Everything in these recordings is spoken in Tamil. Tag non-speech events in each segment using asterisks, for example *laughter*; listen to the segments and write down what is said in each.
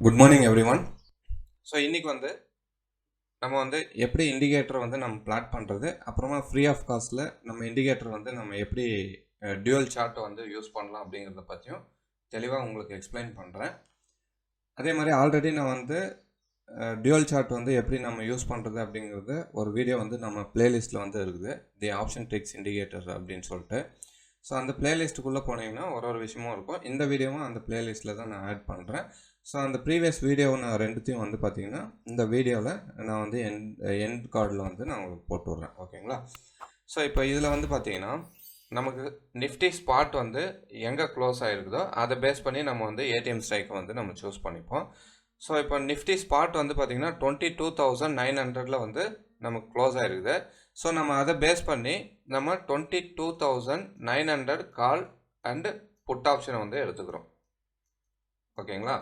Good morning everyone so இன்றைக்கி வந்து நம்ம வந்து எப்படி இண்டிகேட்டர் வந்து நம்ம பிளாட் பண்ணுறது அப்புறமா ஃப்ரீ ஆஃப் காஸ்ட்டில் நம்ம இண்டிகேட்டர் வந்து நம்ம எப்படி டியூவல் சார்ட்டை வந்து யூஸ் பண்ணலாம் அப்படிங்கிறத பற்றியும் தெளிவாக உங்களுக்கு எக்ஸ்பிளைன் பண்ணுறேன் அதே மாதிரி ஆல்ரெடி நான் வந்து டியூவல் சார்ட் வந்து எப்படி நம்ம யூஸ் பண்ணுறது அப்படிங்கிறது ஒரு வீடியோ வந்து நம்ம பிளேலிஸ்ட்டில் வந்து இருக்குது. தி ஆப்ஷன் ட்ரிக்ஸ் இண்டிகேட்டர் அப்படின்னு சொல்லிட்டு. ஸோ அந்த பிளேலிஸ்ட்டுக்குள்ளே போனீங்கன்னா ஒரு ஒரு விஷயமும் இருக்கும். இந்த வீடியோவும் அந்த பிளேலிஸ்ட்டில் தான் நான் ஆட் பண்ணுறேன் ஸோ அந்த ப்ரீவியஸ் வீடியோ நான் ரெண்டுத்தையும் வந்து பார்த்தீங்கன்னா இந்த வீடியோவில் நான் வந்து என் எண்ட் கார்டில் வந்து நான் உங்களுக்கு போட்டு விட்றேன். ஓகேங்களா ஸோ இப்போ இதில் வந்து பார்த்தீங்கன்னா நமக்கு நிஃப்டி ஸ்பாட் வந்து எங்கே க்ளோஸ் ஆகிருக்குதோ அதை பேஸ் பண்ணி நம்ம வந்து ஏடிஎம் ஸ்ட்ரைக்கை வந்து நம்ம சூஸ் பண்ணிப்போம். ஸோ இப்போ நிஃப்டி ஸ்பாட் வந்து பார்த்தீங்கன்னா டுவெண்ட்டி டூ தௌசண்ட் நைன் ஹண்ட்ரடில் வந்து நமக்கு க்ளோஸ் ஆகிருக்குது ஸோ நம்ம அதை பேஸ் பண்ணி நம்ம twenty two thousand nine hundred call and put ஆப்ஷனை வந்து எடுத்துக்கிறோம். ஓகேங்களா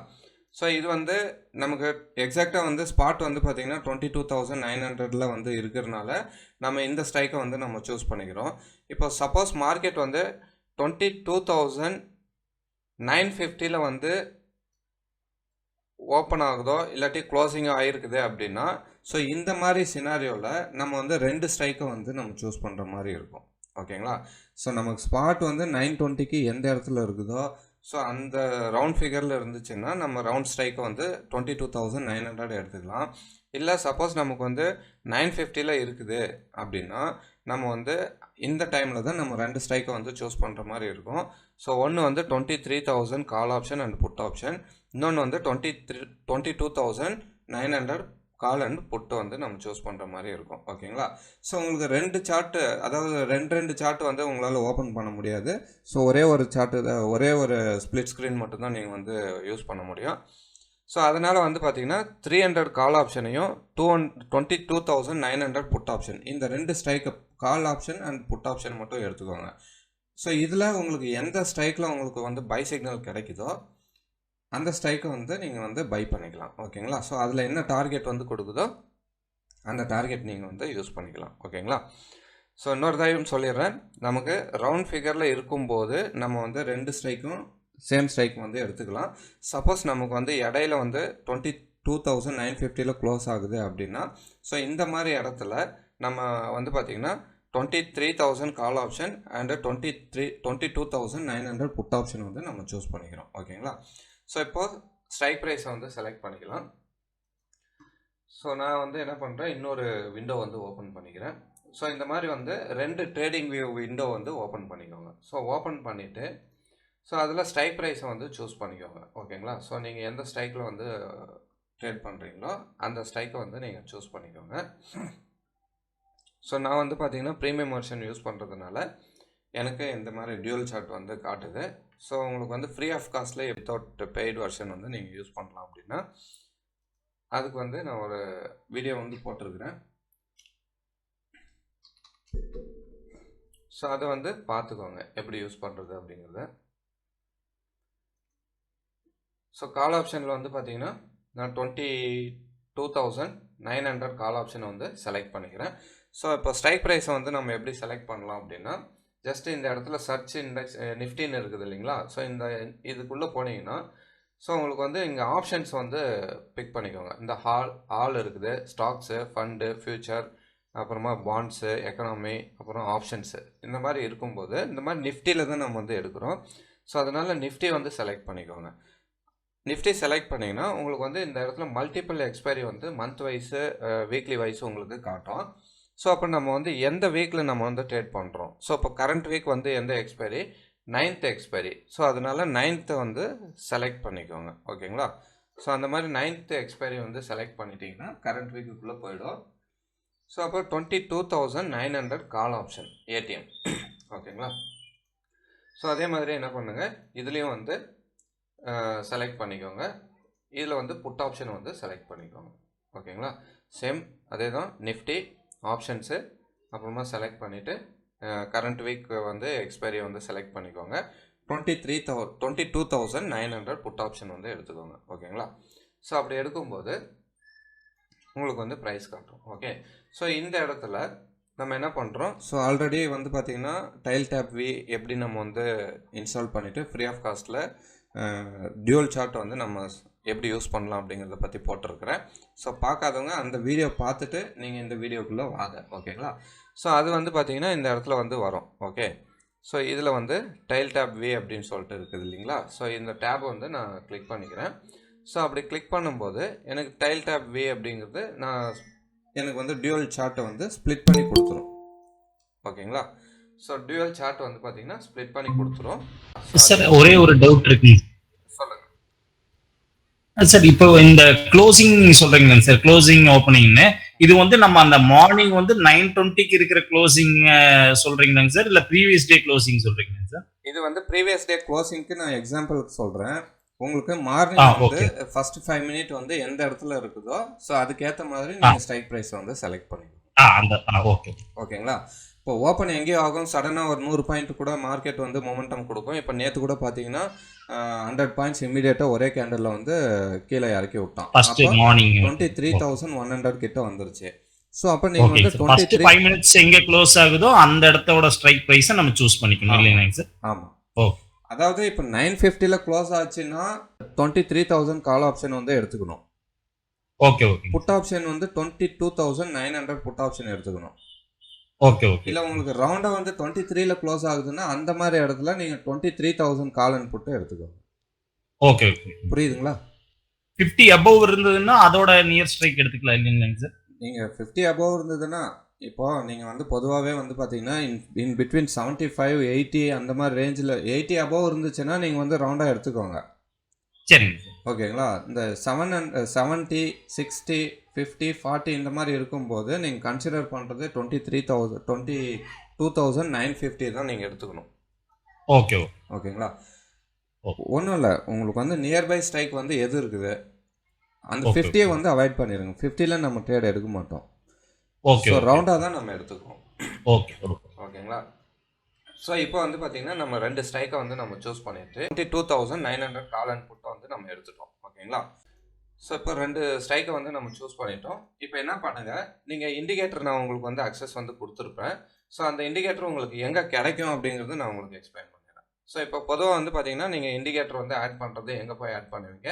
ஸோ இது வந்து நமக்கு எக்ஸாக்டாக வந்து ஸ்பாட் வந்து பார்த்தீங்கன்னா டுவெண்ட்டி டூ தௌசண்ட் நைன் ஹண்ட்ரடில் வந்து இருக்கிறனால நம்ம இந்த ஸ்ட்ரைக்கை வந்து நம்ம சூஸ் பண்ணிக்கிறோம். இப்போ சப்போஸ் மார்க்கெட் வந்து டுவெண்ட்டி டூ தௌசண்ட் நைன் ஃபிஃப்டியில் வந்து ஓப்பன் ஆகுதோ இல்லாட்டி க்ளோசிங்காக ஆகிருக்குது அப்படின்னா ஸோ இந்த மாதிரி சினாரியோவில் நம்ம வந்து ரெண்டு ஸ்ட்ரைக்கை வந்து நம்ம சூஸ் பண்ணுற மாதிரி இருக்கும். ஓகேங்களா ஸோ நமக்கு ஸ்பாட் வந்து நைன் டுவெண்ட்டிக்கு எந்த இடத்துல இருக்குதோ ஸோ அந்த ரவுண்ட் ஃபிகரில் இருந்துச்சுன்னா நம்ம ரவுண்ட் ஸ்ட்ரைக்கை வந்து twenty two thousand nine hundred எடுத்துக்கலாம். இல்லை சப்போஸ் நமக்கு வந்து நைன் ஃபிஃப்டியில் இருக்குது அப்படின்னா நம்ம வந்து இந்த டைமில் தான் நம்ம ரெண்டு ஸ்ட்ரைக்கை வந்து சூஸ் பண்ணுற மாதிரி இருக்கும். ஸோ ஒன்று வந்து twenty three thousand call option and put option இன்னொன்று வந்து twenty three twenty two thousand nine hundred call and put வந்து நம்ம சூஸ் பண்ணுற மாதிரி இருக்கும். ஓகேங்களா ஸோ உங்களுக்கு ரெண்டு சார்ட்டு அதாவது ரெண்டு ரெண்டு சார்ட் வந்து உங்களால் ஓப்பன் பண்ண முடியாது. ஸோ ஒரே ஒரு சார்ட்டு ஒரே ஒரு ஸ்ப்ளிட் ஸ்க்ரீன் மட்டும்தான் நீங்கள் வந்து யூஸ் பண்ண முடியும். ஸோ அதனால் வந்து பார்த்தீங்கன்னா three hundred call ஆப்ஷனையும் two one twenty two thousand nine hundred put option இந்த ரெண்டு strike call option and put option மட்டும் எடுத்துக்கோங்க. ஸோ இதில் உங்களுக்கு எந்த ஸ்ட்ரைக்கில் உங்களுக்கு வந்து பை சிக்னல் கிடைக்குதோ அந்த ஸ்ட்ரைக்கை வந்து நீங்கள் வந்து பை பண்ணிக்கலாம். ஓகேங்களா ஸோ அதில் என்ன டார்கெட் வந்து கொடுக்குதோ அந்த டார்கெட் நீங்கள் வந்து யூஸ் பண்ணிக்கலாம். ஓகேங்களா ஸோ இன்னொரு தயவும் சொல்லிடுறேன். நமக்கு ரவுண்ட் ஃபிகரில் இருக்கும்போது நம்ம வந்து ரெண்டு ஸ்ட்ரைக்கும் சேம் ஸ்ட்ரைக் வந்து எடுத்துக்கலாம். சப்போஸ் நமக்கு வந்து இடையில வந்து டுவெண்ட்டி டூ தௌசண்ட் நைன் ஃபிஃப்டியில் க்ளோஸ் ஆகுது அப்படின்னா ஸோ இந்த மாதிரி இடத்துல நம்ம வந்து பார்த்திங்கன்னா twenty three thousand call option and twenty three twenty two thousand nine hundred put option வந்து நம்ம சூஸ் பண்ணிக்கிறோம். ஓகேங்களா ஸோ இப்போது ஸ்ட்ரைக் ப்ரைஸை வந்து செலக்ட் பண்ணிக்கலாம். ஸோ நான் வந்து என்ன பண்ணுறேன் இன்னொரு விண்டோ வந்து ஓப்பன் பண்ணிக்கிறேன். ஸோ இந்த மாதிரி வந்து ரெண்டு ட்ரேடிங் வியூ விண்டோ வந்து ஓப்பன் பண்ணிக்கோங்க. ஸோ ஓப்பன் பண்ணிவிட்டு ஸோ அதில் ஸ்ட்ரைக் ப்ரைஸை வந்து சூஸ் பண்ணிக்கோங்க. ஓகேங்களா ஸோ நீங்கள் எந்த ஸ்ட்ரைக்கில் வந்து ட்ரேட் பண்ணுறீங்களோ அந்த ஸ்ட்ரைக்கை வந்து நீங்கள் சூஸ் பண்ணிக்கோங்க. ஸோ நான் வந்து பார்த்தீங்கன்னா ப்ரீமியம் வெர்ஷன் யூஸ் பண்ணுறதுனால எனக்கு இந்த மாதிரி டியூல் சார்ட் வந்து காட்டுது. ஸோ உங்களுக்கு வந்து ஃப்ரீ ஆஃப் காஸ்ட்லேயே வித்தவுட் பெய்டு வெர்ஷன் வந்து நீங்கள் யூஸ் பண்ணலாம் அப்படின்னா அதுக்கு வந்து நான் ஒரு வீடியோ வந்து போட்டிருக்கிறேன். ஸோ அதை வந்து பார்த்துக்கோங்க எப்படி யூஸ் பண்ணுறது அப்படிங்கிறத. ஸோ கால் ஆப்ஷனில் வந்து பார்த்தீங்கன்னா நான் twenty two thousand nine hundred call ஆப்ஷனை வந்து செலக்ட் பண்ணிக்கிறேன். ஸோ இப்போ ஸ்ட்ரைக் ப்ரைஸை வந்து நம்ம எப்படி செலக்ட் பண்ணலாம் அப்படின்னா ஜஸ்ட் இந்த இடத்துல சர்ச் இண்டெக்ஸ் நிஃப்டின்னு இருக்குது இல்லைங்களா? ஸோ இந்த இதுக்குள்ளே போனீங்கன்னா ஸோ உங்களுக்கு வந்து இங்கே ஆப்ஷன்ஸ் வந்து பிக் பண்ணிக்கோங்க. இந்த ஹால் ஆல் இருக்குது ஸ்டாக்ஸு ஃபண்டு ஃப்யூச்சர் அப்புறமா பாண்ட்ஸு எக்கனாமி அப்புறம் ஆப்ஷன்ஸு இந்த மாதிரி இருக்கும்போது இந்த மாதிரி நிஃப்டியில் தான் நம்ம வந்து எடுக்கிறோம். ஸோ அதனால் நிஃப்டி வந்து செலக்ட் பண்ணிக்கோங்க. நிஃப்டி செலக்ட் பண்ணிங்கன்னா உங்களுக்கு வந்து இந்த இடத்துல மல்டிபிள் எக்ஸ்பைரி வந்து மந்த் வைஸு வீக்லி வைஸு உங்களுக்கு காட்டும். ஸோ அப்போ நம்ம வந்து எந்த வீக்கில் நம்ம வந்து ட்ரேட் பண்ணுறோம் ஸோ இப்போ கரண்ட் வீக் வந்து எந்த எக்ஸ்பைரி நைன்த் எக்ஸ்பைரி ஸோ அதனால் நைன்த்தை வந்து செலக்ட் பண்ணிக்கோங்க. ஓகேங்களா? ஸோ அந்த மாதிரி நைன்த்து எக்ஸ்பைரி வந்து செலக்ட் பண்ணிட்டீங்கன்னா கரண்ட் வீக்குள்ளே போயிடும். ஸோ அப்போ twenty two thousand nine hundred call option ATM ஓகேங்களா? ஸோ அதே மாதிரி என்ன பண்ணுங்கள் இதுலேயும் வந்து செலக்ட் பண்ணிக்கோங்க. இதில் வந்து புட் ஆப்ஷன் வந்து செலக்ட் பண்ணிக்கோங்க. ஓகேங்களா? சேம் அதே தான் நிஃப்டி ஆப்ஷன்ஸு அப்புறமா செலக்ட் பண்ணிவிட்டு கரண்ட் வீக் வந்து எக்ஸ்பைரி வந்து செலக்ட் பண்ணிக்கோங்க. டுவெண்ட்டி த்ரீ தௌ twenty two thousand nine hundred put option வந்து எடுத்துக்கோங்க. ஓகேங்களா ஸோ அப்படி எடுக்கும்போது உங்களுக்கு வந்து ப்ரைஸ் காட்டும். ஓகே ஸோ இந்த இடத்துல நம்ம என்ன பண்ணுறோம் ஸோ ஆல்ரெடி வந்து பார்த்திங்கன்னா டைல் டேப் வி எப்படி நம்ம வந்து இன்ஸ்டால் பண்ணிவிட்டு ஃப்ரீ ஆஃப் காஸ்ட்டில் டியூல் சார்ட் வந்து நம்ம எப்படி யூஸ் பண்ணலாம் அப்படிங்கிறத பற்றி போட்டிருக்கிறேன். ஸோ பார்க்காதவங்க அந்த வீடியோ பார்த்துட்டு நீங்கள் இந்த வீடியோக்குள்ளே வாங்க ஓகேங்களா ஸோ அது வந்து பார்த்தீங்கன்னா இந்த இடத்துல வந்து வரும் ஓகே ஸோ இதில் வந்து டைல் டேப் வே அப்படின்னு சொல்லிட்டு இருக்குது இல்லைங்களா? ஸோ இந்த டேப் வந்து நான் கிளிக் பண்ணிக்கிறேன். ஸோ அப்படி கிளிக் பண்ணும்போது எனக்கு டைல் டேப் வே அப்படிங்கிறது நான் எனக்கு வந்து டியூவல் சார்ட்டை வந்து ஸ்ப்ளிட் பண்ணி கொடுத்துரும் ஓகேங்களா ஸோ டியூவல் சார்ட் வந்து பார்த்தீங்கன்னா ஸ்ப்ளிட் பண்ணி கொடுத்துரும். சார் ஒரே ஒரு டவுட் இருக்குங்க. சார் இப்போ இந்த க்ளோசிங் சொல்றீங்க சார் க்ளோசிங் ஓப்பனிங்னு இது வந்து நம்ம அந்த மார்னிங் வந்து நைன் டுவெண்ட்டிக்கு இருக்கிற க்ளோசிங் சொல்றீங்களாங்க சார் இல்ல ப்ரீவியஸ் டே க்ளோசிங் சொல்றீங்க சார் இது வந்து ப்ரீவியஸ் டே க்ளோசிங்க்கு நான் எக்ஸாம்பிளுக்கு சொல்கிறேன் உங்களுக்கு மார்னிங் வந்து. ஃபர்ஸ்ட் ஃபைவ் மினிட் வந்து எந்த இடத்துல இருக்குதோ ஸோ அதுக்கேற்ற மாதிரி நீங்கள் ஸ்ட்ரைக் ப்ரைஸ் வந்து செலக்ட் பண்ணிக்கணும் ஓகே ஓகேங்களா இப்போ ஓப்பன் எங்கேயோ ஆகும் சடனாக ஒரு நூறு பாயிண்ட் கூட மார்க்கெட் வந்து மொமெண்டம் கொடுக்கும். இப்போ நேற்று கூட பார்த்தீங்கன்னா ஹண்ட்ரட் பாயிண்ட்ஸ் இமீடியட்டாக ஒரே கேண்டலில் வந்து கீழே இறக்கி விட்டான். Twenty three thousand one hundred கிட்ட வந்துருச்சு. ஸோ அப்போ நீங்கள் வந்து டுவெண்ட்டி த்ரீ ஃபைவ் மினிட்ஸ் எங்க க்ளோஸ் ஆகுதோ அந்த இடத்தோட ஸ்ட்ரைக் ப்ரைஸை நம்ம சூஸ் பண்ணிக்கணும். ஆமா. இல்லைங்களா சார் ஆமாம் ஓகே அதாவது இப்போ நைன் ஃபிஃப்டியில் க்ளோஸ் ஆச்சுன்னா twenty three thousand call option வந்து எடுத்துக்கணும். ஓகே ஓகே புட் ஆப்ஷன் வந்து twenty two thousand nine hundred put option எடுத்துக்கணும். Okay okay. இல்லை உங்களுக்கு ரவுண்டாக வந்து டுவெண்ட்டி த்ரீல க்ளோஸ் ஆகுதுன்னா அந்த மாதிரி இடத்துல நீங்கள் twenty three thousand call put எடுத்துக்கோங்க. Okay okay. புரியுதுங்களா? ஃபிஃப்டி அபவ் இருந்ததுன்னா அதோட நியர் ஸ்ட்ரைக் எடுத்துக்கலாம் இல்லைங்களாங்க சார் நீங்கள் ஃபிஃப்டி அபவ் இருந்ததுன்னா இப்போ நீங்கள் வந்து பொதுவாகவே வந்து பார்த்தீங்கன்னா in in between seventy five eighty அந்த மாதிரி ரேஞ்சில் எயிட்டி அபவ் இருந்துச்சுன்னா நீங்கள் வந்து ரவுண்டாக எடுத்துக்கோங்க. சரிங்க சார் ஓகேங்களா? இந்த seven and seventy sixty fifty forty இந்த மாதிரி இருக்கும்போது நீங்கள் கன்சிடர் பண்ணுறது twenty three thousand twenty two thousand nine fifty தான் நீங்கள் எடுத்துக்கணும். ஓகே ஓகே ஓகேங்களா? ஓகே. ஒன்றும் இல்லை. உங்களுக்கு வந்து நியர்பை ஸ்ட்ரைக் வந்து எது இருக்குது? அந்த ஃபிஃப்டியை. வந்து அவாய்ட் பண்ணிடுங்க ஃபிஃப்டியில் நம்ம ட்ரேட் எடுக்க மாட்டோம். ஓகே ரவுண்டாக தான் நம்ம எடுத்துக்குவோம். ஓகே ஓகே ஓகேங்களா? ஸோ இப்போ வந்து பார்த்தீங்கன்னா நம்ம ரெண்டு ஸ்ட்ரைக்கை வந்து நம்ம சூஸ் பண்ணிட்டு twenty two thousand nine hundred call and புட்டை வந்து நம்ம எடுத்துட்டோம். ஓகேங்களா? ஸோ இப்போ ரெண்டு ஸ்ட்ரைக்கை வந்து நம்ம சூஸ் பண்ணிட்டோம். இப்போ என்ன பண்ணுங்கள் நீங்கள் இண்டிகேட்டர் நான் உங்களுக்கு வந்து அக்சஸ் வந்து கொடுத்துருப்பேன். ஸோ அந்த இண்டிகேட்டர் உங்களுக்கு எங்கே கிடைக்கும் அப்படிங்கிறது நான் உங்களுக்கு எக்ஸ்பிளைன் பண்ணிடுறேன். ஸோ இப்போ பொதுவாக வந்து பார்த்தீங்கன்னா நீங்கள் இண்டிகேட்டர் வந்து ஆட் பண்ணுறது எங்கே போய் ஆட் பண்ணுவீங்க?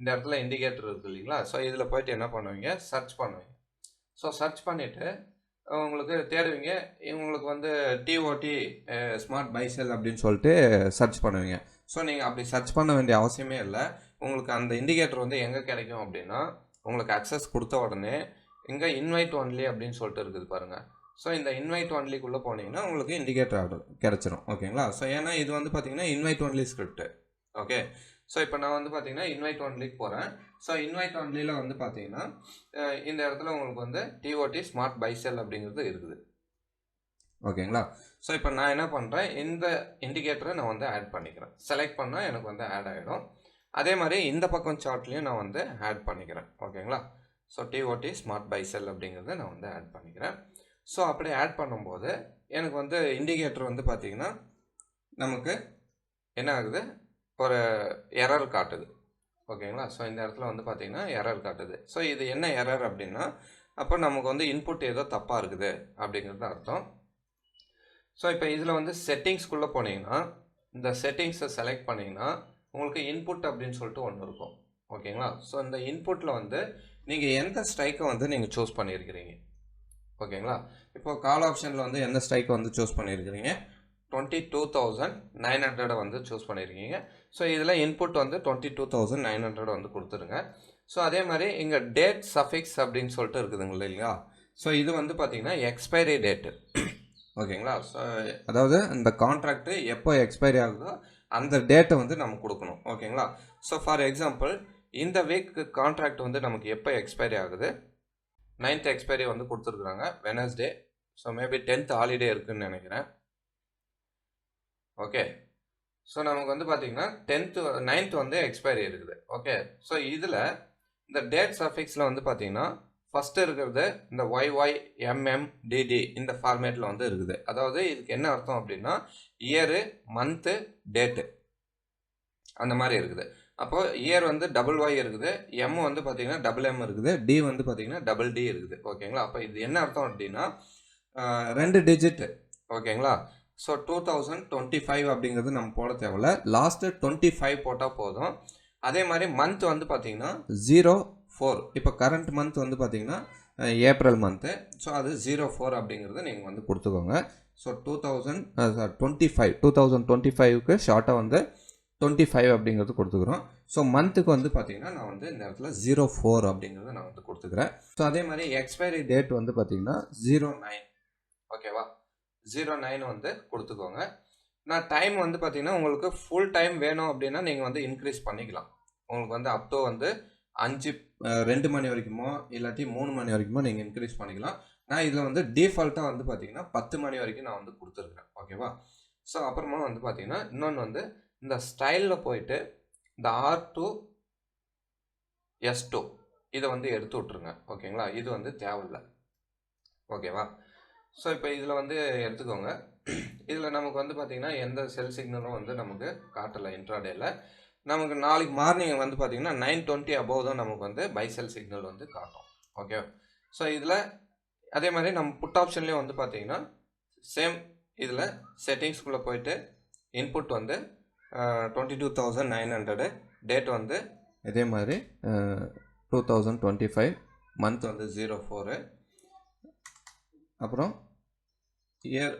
இந்த இடத்துல இண்டிகேட்டர் இருக்குது இல்லைங்களா? ஸோ இதில் போயிட்டு என்ன பண்ணுவீங்க? சர்ச் பண்ணுவீங்க. ஸோ சர்ச் பண்ணிவிட்டு உங்களுக்கு தேடுவீங்க. இவங்களுக்கு வந்து டிஓடி ஸ்மார்ட் பைசல் அப்படின்னு சொல்லிட்டு சர்ச் பண்ணுவீங்க. ஸோ நீங்கள் அப்படி சர்ச் பண்ண வேண்டிய அவசியமே இல்லை. உங்களுக்கு அந்த இண்டிகேட்டர் வந்து எங்கே கிடைக்கும் அப்படின்னா உங்களுக்கு அக்சஸ் கொடுத்த உடனே இங்கே இன்வைட் ஒன்லி அப்படின்னு சொல்லிட்டு இருக்குது பாருங்கள் ஸோ இந்த இன்வைட் ஒன்லிக்குள்ளே போனீங்கன்னா உங்களுக்கு இண்டிகேட்டர் ஆர்டர் கிடச்சிரும் ஓகேங்களா ஸோ ஏன்னா இது வந்து பார்த்தீங்கன்னா invite only script okay so இப்போ நான் வந்து பார்த்தீங்கன்னா இன்வைட் ஒன்லிக்கு போகிறேன் ஸோ இன்வைட் ஒன்லியில் வந்து பார்த்தீங்கன்னா இந்த இடத்துல உங்களுக்கு வந்து டிஓடி ஸ்மார்ட் பைசெல் அப்படிங்கிறது இருக்குது. ஓகேங்களா? ஸோ இப்போ நான் என்ன பண்ணுறேன் இந்த இண்டிகேட்டரை நான் வந்து ஆட் பண்ணிக்கிறேன். செலக்ட் பண்ணால் எனக்கு வந்து ஆட் ஆகிடும் அதே மாதிரி இந்த பக்கம் சார்ட்லேயும் நான் வந்து ஆட் பண்ணிக்கிறேன். ஓகேங்களா? ஸோ டிஓடி ஸ்மார்ட் பைசெல் அப்படிங்கிறத நான் வந்து ஆட் பண்ணிக்கிறேன். ஸோ அப்படி ஆட் பண்ணும்போது எனக்கு வந்து இண்டிகேட்டர் வந்து பார்த்திங்கன்னா நமக்கு என்ன ஆகுது? ஒரு எரர் காட்டுது. ஓகேங்களா? ஸோ இந்த இடத்துல வந்து பார்த்தீங்கன்னா எரர் காட்டுது. ஸோ இது என்ன எரர் அப்படின்னா அப்போ நமக்கு வந்து இன்புட் ஏதோ தப்பாக இருக்குது அப்படிங்கிறது அர்த்தம். ஸோ இப்போ இதில் வந்து செட்டிங்ஸ்குள்ளே போனீங்கன்னா இந்த செட்டிங்ஸை செலக்ட் பண்ணிங்கன்னா உங்களுக்கு இன்புட் அப்படின்னு சொல்லிட்டு ஒன்று இருக்கும். ஓகேங்களா? ஸோ இந்த இன்புட்டில் வந்து நீங்கள் எந்த ஸ்ட்ரைக்கை வந்து நீங்கள் சூஸ் பண்ணியிருக்கிறீங்க. ஓகேங்களா? இப்போ கால் ஆப்ஷனில் வந்து எந்த ஸ்ட்ரைக்கை வந்து சூஸ் பண்ணியிருக்கிறீங்க? டுவெண்ட்டி டூ தௌசண்ட் நைன் ஹண்ட்ரடை வந்து சூஸ் பண்ணியிருக்கீங்க ஸோ இதில் இன்புட் வந்து twenty two thousand nine hundred வந்து கொடுத்துருங்க. ஸோ அதே மாதிரி இங்கே டேட் சஃபிக்ஸ் அப்படின்னு சொல்லிட்டு இருக்குதுங்க இல்லைங்களா ஸோ இது வந்து பார்த்தீங்கன்னா எக்ஸ்பைரி டேட்டு *coughs* ஓகேங்களா? ஸோ அதாவது இந்த கான்ட்ராக்ட் எப்போ எக்ஸ்பைரி ஆகுதோ அந்த டேட்டை வந்து நம்ம கொடுக்கணும். ஓகேங்களா? ஸோ ஃபார் எக்ஸாம்பிள் இந்த வீக் கான்ட்ராக்ட் வந்து நமக்கு எப்போ எக்ஸ்பைரி ஆகுது? நைன்த் எக்ஸ்பைரி வந்து கொடுத்துருக்குறாங்க. Wednesday so maybe tenth holiday இருக்குதுன்னு நினைக்கிறேன். ஓகே ஸோ நமக்கு வந்து பார்த்தீங்கன்னா டென்த்து நைன்த் வந்து எக்ஸ்பைரி இருக்குது. ஓகே ஸோ இதில் இந்த டேட் சஃபிக்ஸில் வந்து பார்த்தீங்கன்னா ஃபஸ்ட்டு இருக்கிறது இந்த ஒய்ஒய் எம்எம் டிடி இந்த ஃபார்மேட்டில் வந்து இருக்குது. அதாவது இதுக்கு என்ன அர்த்தம் அப்படின்னா இயரு மந்த்து டேட்டு அந்த மாதிரி இருக்குது. அப்போது இயர் வந்து டபுள் ஒய் இருக்குது. எம் வந்து பார்த்தீங்கன்னா டபுள் எம் இருக்குது. டி வந்து பார்த்தீங்கன்னா டபுள் டி இருக்குது. ஓகேங்களா அப்போ இது என்ன அர்த்தம் அப்படின்னா ரெண்டு டிஜிட் ஓகேங்களா so two thousand twenty five அப்படிங்கிறது நம்ம போட தேவையில்ல. லாஸ்ட்டு டுவெண்ட்டி ஃபைவ் போட்டால் போதும். அதே மாதிரி மந்த் வந்து பார்த்தீங்கன்னா ஜீரோ ஃபோர் இப்போ கரண்ட் மந்த் வந்து பார்த்தீங்கன்னா ஏப்ரல் மந்த்து ஸோ அது ஜீரோ ஃபோர் அப்படிங்கிறத நீங்கள் வந்து கொடுத்துக்கோங்க. So two thousand twenty five two thousand twenty ஃபைவ்க்கு ஷார்ட்டாக வந்து டுவெண்ட்டி ஃபைவ் அப்படிங்கிறது கொடுத்துக்குறோம். ஸோ மந்த்துக்கு வந்து பார்த்தீங்கன்னா நான் வந்து இந்த இடத்துல ஜீரோ ஃபோர் அப்படிங்கிறத நான் வந்து கொடுத்துக்கிறேன். ஸோ அதே மாதிரி எக்ஸ்பைரி டேட் வந்து பார்த்தீங்கன்னா ஜீரோ நைன் ஓகேவா ஜீரோ நைன் வந்து கொடுத்துக்கோங்க. நான் டைம் வந்து பார்த்தீங்கன்னா உங்களுக்கு ஃபுல் டைம் வேணும் அப்படின்னா நீங்கள் வந்து இன்க்ரீஸ் பண்ணிக்கலாம். உங்களுக்கு வந்து அப் வந்து அஞ்சு ரெண்டு மணி வரைக்குமோ இல்லாட்டி மூணு மணி வரைக்குமோ நீங்கள் இன்க்ரீஸ் பண்ணிக்கலாம். நான் இதில் வந்து டிஃபால்ட்டாக வந்து பார்த்தீங்கன்னா பத்து மணி வரைக்கும் நான் வந்து கொடுத்துருக்குறேன். ஓகேவா ஸோ அப்புறமா வந்து பார்த்தீங்கன்னா இன்னொன்று வந்து இந்த ஸ்டைலில் போயிட்டு இந்த ஆர் டூ எஸ் டூ இதை வந்து எடுத்து விட்ருங்க ஓகேங்களா இது வந்து தேவையில்லை. ஓகேவா ஸோ இப்போ இதில் வந்து எடுத்துக்கோங்க. இதில் நமக்கு வந்து பார்த்திங்கன்னா எந்த செல் சிக்னலும் வந்து நமக்கு காட்டலை இன்ட்ராடேயில் நமக்கு நாளைக்கு மார்னிங் வந்து பார்த்திங்கன்னா நைன் டுவெண்ட்டி அபோவ் தான் நமக்கு வந்து பை செல் சிக்னல் வந்து காட்டும். ஓகே ஸோ இதில் அதே மாதிரி நம்ம புட் ஆப்ஷன்லேயும் வந்து பார்த்திங்கன்னா சேம் இதில் செட்டிங்ஸ்குள்ளே போயிட்டு இன்புட் வந்து twenty two thousand nine hundred date வந்து இதே மாதிரி two thousand twenty five month வந்து ஜீரோ ஃபோரு அப்புறம் இயர்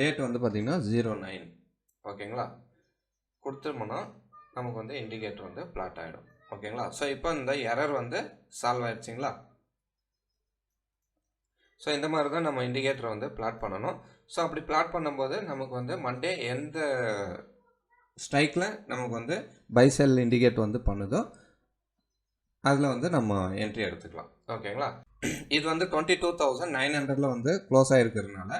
டேட் வந்து பார்த்திங்கன்னா ஜீரோ நைன் ஓகேங்களா? கொடுத்துருமோன்னா நமக்கு வந்து இண்டிகேட்டர் வந்து பிளாட் ஆகிடும் ஓகேங்களா? ஸோ இப்போ இந்த எரர் வந்து சால்வ் ஆயிடுச்சிங்களா? ஸோ இந்த மாதிரி தான் நம்ம இண்டிகேட்டரை வந்து பிளாட் பண்ணணும். ஸோ அப்படி பிளாட் பண்ணும்போது நமக்கு வந்து மண்டே எந்த ஸ்ட்ரைக்கில் நமக்கு வந்து பைசெல் இண்டிகேட் வந்து பண்ணுதோ அதில் வந்து நம்ம என்ட்ரி எடுத்துக்கலாம். ஓகேங்களா? இது வந்து டுவெண்ட்டி டூ தௌசண்ட் நைன் ஹண்ட்ரடில் வந்து க்ளோஸ் ஆகிருக்கிறதுனால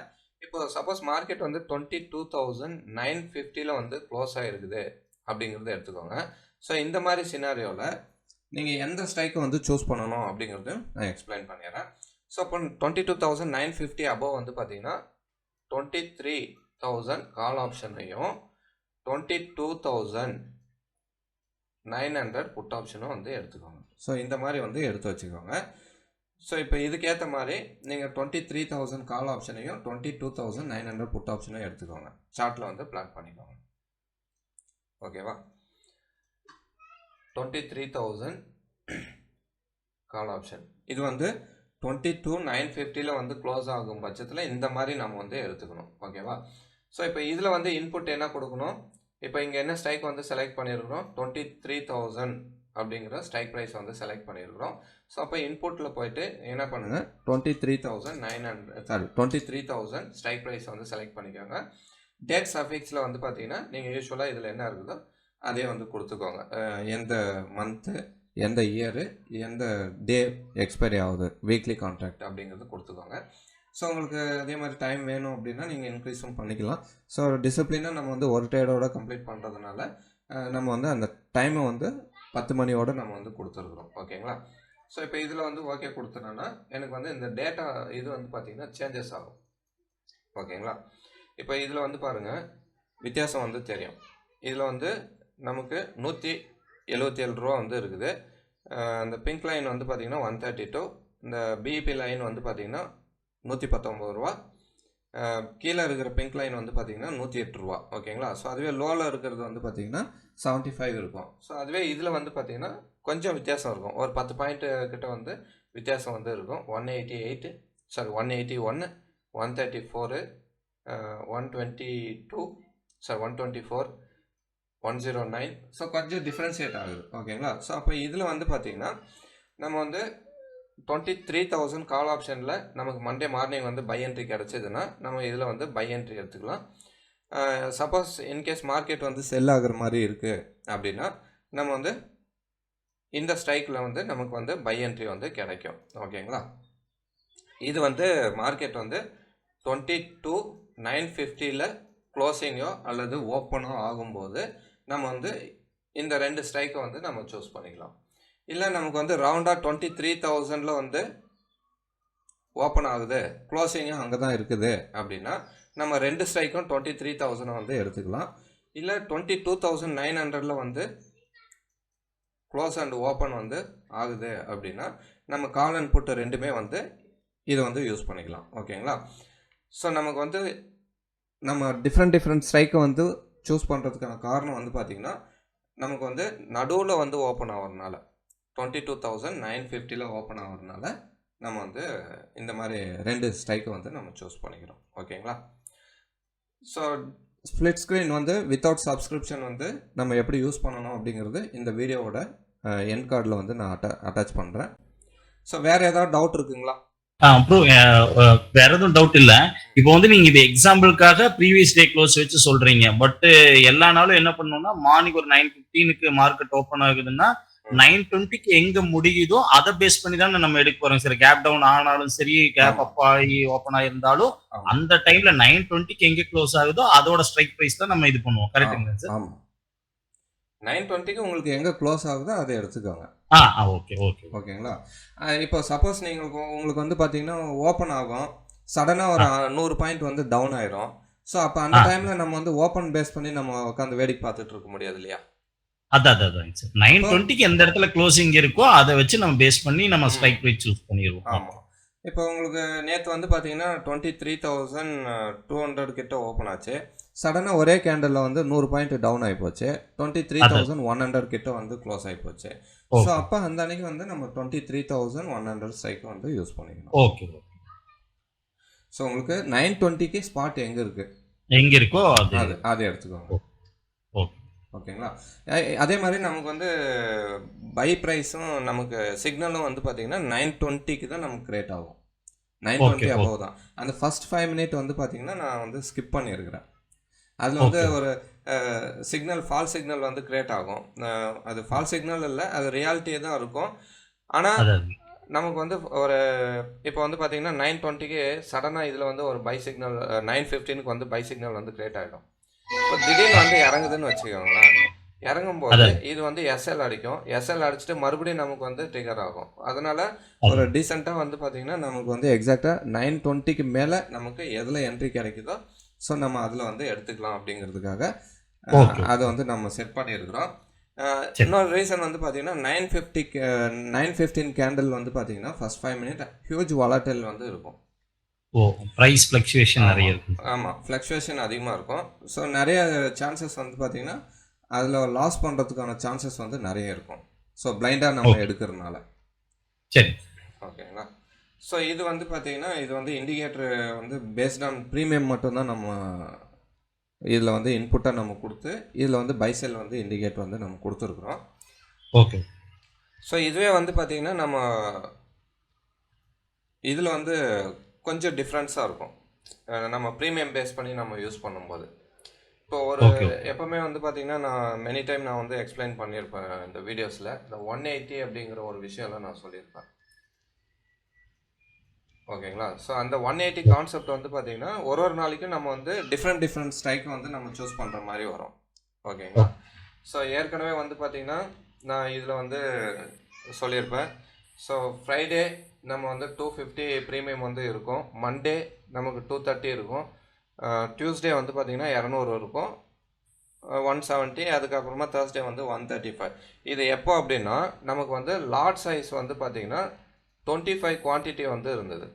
இப்போ சப்போஸ் மார்க்கெட் வந்து டுவெண்ட்டி டூ தௌசண்ட் நைன் ஃபிஃப்டியில் வந்து க்ளோஸ் ஆகிருக்குது அப்படிங்கிறத எடுத்துக்கோங்க. ஸோ இந்த மாதிரி சினாரியோவில் நீங்கள் எந்த ஸ்ட்ரைக்கை வந்து சூஸ் பண்ணணும் அப்படிங்கிறது நான் எக்ஸ்பிளைன் பண்ணிடுறேன். ஸோ அப்போ twenty two thousand nine fifty above வந்து பார்த்தீங்கன்னா twenty three thousand call ஆப்ஷனையும் twenty two thousand nine hundred put ஆப்ஷனும் வந்து எடுத்துக்கோங்க. ஸோ இந்த மாதிரி வந்து எடுத்து வச்சுக்கோங்க. ஸோ இப்போ இதுக்கேற்ற மாதிரி நீங்கள் twenty three thousand call ஆப்ஷனையும் twenty two thousand nine hundred put ஆப்ஷனையும் எடுத்துக்கோங்க. சார்ட்டில் வந்து பிளான் பண்ணிக்கோங்க. ஓகேவா twenty three thousand call option இது வந்து டுவெண்ட்டி டூ நைன் ஃபிஃப்டியில் வந்து க்ளோஸ் ஆகும் பட்சத்தில் இந்த மாதிரி நம்ம வந்து எடுத்துக்கணும். ஓகேவா ஸோ இப்போ இதில் வந்து இன்புட் என்ன கொடுக்கணும்? இப்போ இங்கே என்ன ஸ்ட்ரைக் வந்து செலக்ட் பண்ணியிருக்கிறோம் டுவெண்ட்டி த்ரீ தௌசண்ட் அப்படிங்கிற ஸ்ட்ரைக் ப்ரைஸ் வந்து செலக்ட் பண்ணியிருக்கிறோம். ஸோ அப்போ இன்புட்டில் போயிட்டு என்ன பண்ணுங்கள் twenty three thousand nine hundred sorry twenty three thousand strike price வந்து செலக்ட் பண்ணிக்கோங்க. டேட் சஃபிக்ஸில் வந்து பார்த்தீங்கன்னா நீங்கள் யூஸ்வலாக இதில் என்ன இருக்குதோ அதே வந்து கொடுத்துக்கோங்க. எந்த மந்த்து எந்த இயரு எந்த டே எக்ஸ்பைரி ஆகுது வீக்லி கான்ட்ராக்ட் அப்படிங்கிறது கொடுத்துக்கோங்க. ஸோ உங்களுக்கு அதே மாதிரி டைம் வேணும் அப்படின்னா நீங்கள் இன்க்ரீஸும் பண்ணிக்கலாம். ஸோ டிசிப்ளினாக நம்ம வந்து ஒரு டேடோட கம்ப்ளீட் பண்ணுறதுனால நம்ம வந்து அந்த டைமை வந்து பத்து மணியோட நம்ம வந்து கொடுத்துருக்குறோம். ஓகேங்களா? ஸோ இப்போ இதில் வந்து ஓகே கொடுத்தனோன்னா எனக்கு வந்து இந்த டேட்டா இது வந்து பார்த்திங்கன்னா சேஞ்சஸ் ஆகும். ஓகேங்களா? இப்போ இதில் வந்து பாருங்கள் வித்தியாசம் வந்து தெரியும். இதில் வந்து நமக்கு நூற்றி எழுபத்தி ஏழு ரூபா வந்து இருக்குது. அந்த இந்த பிங்க் லைன் வந்து பார்த்திங்கன்னா ஒன் தேர்ட்டி டூ இந்த பிஇபி லைன் வந்து பார்த்திங்கன்னா நூற்றி பத்தொம்பது ரூபா. கீழே இருக்கிற பிங்க் லைன் வந்து பார்த்திங்கன்னா நூற்றி எட்டு ரூபா. ஓகேங்களா? ஸோ அதுவே லோவில் இருக்கிறது வந்து பார்த்திங்கன்னா செவன்ட்டி ஃபைவ் இருக்கும். ஸோ அதுவே இதில் வந்து பார்த்திங்கன்னா கொஞ்சம் வித்தியாசம் இருக்கும். ஒரு பத்து பாயிண்ட்டு கிட்ட வந்து வித்தியாசம் வந்து இருக்கும். One eighty eight sorry one eighty ஒன்று one thirty four one twenty two sorry one twenty four one zero nine so கொஞ்சம் டிஃப்ரென்ஷியேட் ஆகுது. ஓகேங்களா? ஸோ அப்போ இதில் வந்து பார்த்திங்கன்னா நம்ம வந்து டுவெண்ட்டி த்ரீ தௌசண்ட் கால் ஆப்ஷனில் நமக்கு மண்டே மார்னிங் வந்து பை என்ட்ரி கிடச்சிதுன்னா நம்ம இதில் வந்து பை என்ட்ரி எடுத்துக்கலாம். சப்போஸ் இன்கேஸ் மார்க்கெட் வந்து செல் ஆகிற மாதிரி இருக்குது அப்படின்னா நம்ம வந்து இந்த ஸ்ட்ரைக்கில் வந்து நமக்கு வந்து பை என்ட்ரி வந்து கிடைக்கும். ஓகேங்களா? இது வந்து மார்க்கெட் வந்து டுவெண்ட்டி டூ நைன் ஃபிஃப்டியில் க்ளோசிங்கோ அல்லது ஓப்பனோ ஆகும்போது நம்ம வந்து இந்த ரெண்டு ஸ்ட்ரைக்கை வந்து நம்ம சூஸ் பண்ணிக்கலாம். இல்லை நமக்கு வந்து ரவுண்டாக டுவெண்ட்டி த்ரீ தௌசண்டில் வந்து ஓப்பன் ஆகுது. க்ளோசிங்கும் அங்கே தான் இருக்குது அப்படின்னா நம்ம ரெண்டு ஸ்ட்ரைக்கும் டுவெண்ட்டி த்ரீ தௌசண்டை வந்து எடுத்துக்கலாம். இல்லை டுவெண்ட்டி டூ தௌசண்ட் நைன் ஹண்ட்ரடில் வந்து க்ளோஸ் அண்ட் ஓப்பன் வந்து ஆகுது அப்படின்னா நம்ம கால் அண்ட் புட்டு ரெண்டுமே வந்து இதை வந்து யூஸ் பண்ணிக்கலாம். ஓகேங்களா ஸோ நமக்கு வந்து நம்ம டிஃப்ரெண்ட் டிஃப்ரெண்ட் ஸ்ட்ரைக்கை வந்து சூஸ் பண்ணுறதுக்கான காரணம் வந்து பார்த்திங்கன்னா நமக்கு வந்து நடுவில் வந்து ஓப்பன் ஆகிறதுனால. டுவெண்ட்டி டூ தௌசண்ட் நைன் ஃபிஃப்டியில் ஓப்பன் ஆகிறதுனால நம்ம வந்து இந்த மாதிரி ரெண்டு ஸ்ட்ரைக்கை வந்து நம்ம சூஸ் பண்ணிக்கிறோம். ஓகேங்களா ஸோ ஸ்ப்ளிட் ஸ்க்ரீன் வந்து வித்தவுட் சப்ஸ்கிரிப்ஷன் வந்து நம்ம எப்படி யூஸ் பண்ணணும் அப்படிங்கிறது இந்த வீடியோவோட என் கார்டில் வந்து நான் அட்டா அட்டாச் பண்ணுறேன் ஸோ வேறு ஏதாவது டவுட் இருக்குங்களா? ப்ரோ வேற எதுவும் டவுட் இல்ல. இப்போ வந்து நீங்க இது எக்ஸாம்பிளுக்காக ப்ரீவியஸ் டே க்ளோஸ் வச்சு சொல்றீங்க. பட் எல்லா நாளும் என்ன பண்ணணும்னா மார்னிங் ஒரு நைன் பிப்டீனுக்கு மார்க்கெட் ஓப்பன் ஆகுதுன்னா நைன் டுவெண்ட்டிக்கு எங்க முடியுதோ அதை பேஸ் பண்ணி தான் நம்ம எடுக்க போறோம். சரி கேப் டவுன் ஆனாலும் சரி கேப். அப் ஆகி ஓப்பன் ஆகிருந்தாலும் ஆமா. அந்த டைம்ல நைன் டுவெண்ட்டிக்கு எங்க க்ளோஸ் ஆகுதோ அதோட ஸ்ட்ரைக் பிரைஸ் தான் நம்ம இது பண்ணுவோம். கரெக்டுங்களா சார் நைன் டுவெண்ட்டிக்கு உங்களுக்கு எங்கே க்ளோஸ் ஆகுதோ அதை எடுத்துக்கோங்க. ஆ ஓகே ஓகே ஓகேங்களா இப்போ சப்போஸ் நீங்கள் உங்களுக்கு வந்து பார்த்தீங்கன்னா ஓப்பன் ஆகும். சடனாக ஒரு நூறு பாயிண்ட் வந்து டவுன் ஆயிரும். ஸோ அப்போ அந்த. டைமில் நம்ம வந்து ஓப்பன் பேஸ் பண்ணி நம்ம உட்காந்து வேடிக்கை பார்த்துட்டு இருக்க முடியாது இல்லையா? அதான் அதான் சார் நைன் டுவெண்ட்டிக்கு எந்த இடத்துல க்ளோசிங் இருக்கோ அதை வச்சு நம்ம பேஸ் பண்ணி நம்ம. ஸ்ட்ரைக் ப்ரைஸ் சூஸ் பண்ணிடுவோம். ஆமாம் இப்போ உங்களுக்கு நேற்று வந்து பார்த்தீங்கன்னா twenty three thousand two hundred கிட்ட ஓப்பன் ஆச்சு. சடனாக ஒரே கேண்டலில் வந்து நூறு பாயிண்ட் டவுன் ஆகி போச்சு. Twenty three thousand one hundred கிட்ட வந்து க்ளோஸ் ஆகி போச்சு. ஸோ அப்போ அந்த அன்னைக்கு வந்து நம்ம twenty three thousand one hundred strike வந்து யூஸ் பண்ணிக்கணும். ஓகே ஸோ உங்களுக்கு நைன் டுவெண்ட்டிக்கு ஸ்பாட் எங்கே இருக்குது எங்க இருக்கோ அது. அது அதை எடுத்துக்கோங்க. ஓகேங்களா? அதே மாதிரி நமக்கு வந்து பை ப்ரைஸும் நமக்கு சிக்னலும் வந்து பார்த்தீங்கன்னா நைன் டுவெண்ட்டிக்கு தான் நமக்கு கிரியேட் ஆகும். Nine twenty. அபவ் தான். அந்த ஃபர்ஸ்ட் ஃபைவ் மினிட் வந்து பார்த்தீங்கன்னா நான் வந்து ஸ்கிப் பண்ணியிருக்கிறேன். அதில் வந்து. ஒரு சிக்னல் ஃபால் சிக்னல் வந்து கிரியேட் ஆகும். அது ஃபால் சிக்னல் இல்லை அது ரியாலிட்டியே தான் இருக்கும். ஆனால் நமக்கு வந்து ஒரு இப்போ வந்து பார்த்தீங்கன்னா நைன் டுவெண்ட்டிக்கு சடனாக இதில் வந்து ஒரு பை சிக்னல் நைன் ஃபிஃப்டீனுக்கு வந்து பை சிக்னல் வந்து கிரியேட் ஆகிடும் இப்போ திடீர்னு வந்து இறங்குதுன்னு வச்சுக்கோங்களேன் இறங்கும்போது. இது வந்து எஸ்எல் அடிக்கும் எஸ்எல் அடிச்சுட்டு மறுபடியும் நமக்கு வந்து ட்ரிகர் ஆகும் அதனால ஒரு டீசெண்டாக வந்து பார்த்தீங்கன்னா நமக்கு வந்து எக்ஸாக்டாக நைன் டுவெண்ட்டிக்கு மேலே நமக்கு எதில் என்ட்ரி கிடைக்குதோ ஸோ நம்ம அதில் வந்து எடுத்துக்கலாம் அப்படிங்கிறதுக்காக. அதை வந்து நம்ம செட் பண்ணியிருக்கிறோம். இன்னொரு ரீசன் வந்து பார்த்தீங்கன்னா nine fifty nine fifteen candle வந்து பார்த்தீங்கன்னா ஃபர்ஸ்ட் ஃபைவ் மினிட் ஹியூஜ் வாலட்டில் வந்து இருக்கும் ஓ பிரைஸ் ஃபிளக்சுவேஷன் நிறைய இருக்கு ஆமாம் ஃப்ளக்சுவேஷன் அதிகமாக இருக்கும். ஸோ நிறைய சான்சஸ் வந்து பார்த்தீங்கன்னா அதில் லாஸ் பண்ணுறதுக்கான சான்சஸ் வந்து நிறைய இருக்கும். ஸோ பிளைண்டாக நம்ம. எடுக்கிறதுனால. சரி. ஓகேங்களா ஸோ இது வந்து பார்த்தீங்கன்னா இது வந்து இண்டிகேட்டர் வந்து பேஸ்ட் ஆன் ப்ரீமியம் மட்டும்தான் நம்ம இதில் வந்து இன்புட்டாக நம்ம கொடுத்து இதில் வந்து பைசெல் வந்து இண்டிகேட் வந்து நம்ம கொடுத்துருக்குறோம். ஓகே ஸோ இதுவே வந்து பார்த்தீங்கன்னா நம்ம இதில் வந்து கொஞ்சம் டிஃப்ரென்ஸாக இருக்கும். நம்ம ப்ரீமியம் பேஸ் பண்ணி நம்ம யூஸ் பண்ணும்போது. இப்போ ஒரு. எப்பவுமே வந்து பார்த்தீங்கன்னா நான் மெனி டைம் நான் வந்து எக்ஸ்பிளைன் பண்ணியிருப்பேன் இந்த வீடியோஸில் இந்த ஒன் எயிட்டி அப்படிங்கிற ஒரு விஷயம்லாம் நான் சொல்லியிருப்பேன். ஓகேங்களா? ஸோ அந்த ஒன் எயிட்டி கான்செப்ட் வந்து பார்த்தீங்கன்னா ஒரு ஒரு நாளைக்கும் நம்ம வந்து டிஃப்ரெண்ட் டிஃப்ரெண்ட் ஸ்ட்ரைக் வந்து நம்ம சூஸ் பண்ணுற மாதிரி வரும். ஓகேங்களா? ஸோ ஏற்கனவே வந்து பார்த்தீங்கன்னா நான் இதில் வந்து சொல்லியிருப்பேன். ஸோ ஃப்ரைடே நம்ம வந்து டூ ஃபிஃப்டி ப்ரீமியம் வந்து இருக்கும். மண்டே நமக்கு டூ தேர்ட்டி இருக்கும். டியூஸ்டே வந்து பார்த்திங்கன்னா இரநூறு இருக்கும். ஒன் செவன்ட்டி அதுக்கப்புறமா தேர்ஸ்டே வந்து ஒன் தேர்ட்டி ஃபைவ் இது எப்போ அப்படின்னா நமக்கு வந்து லாட் சைஸ் வந்து பார்த்திங்கன்னா டுவெண்ட்டி ஃபைவ் குவான்டிட்டி வந்து இருந்தது.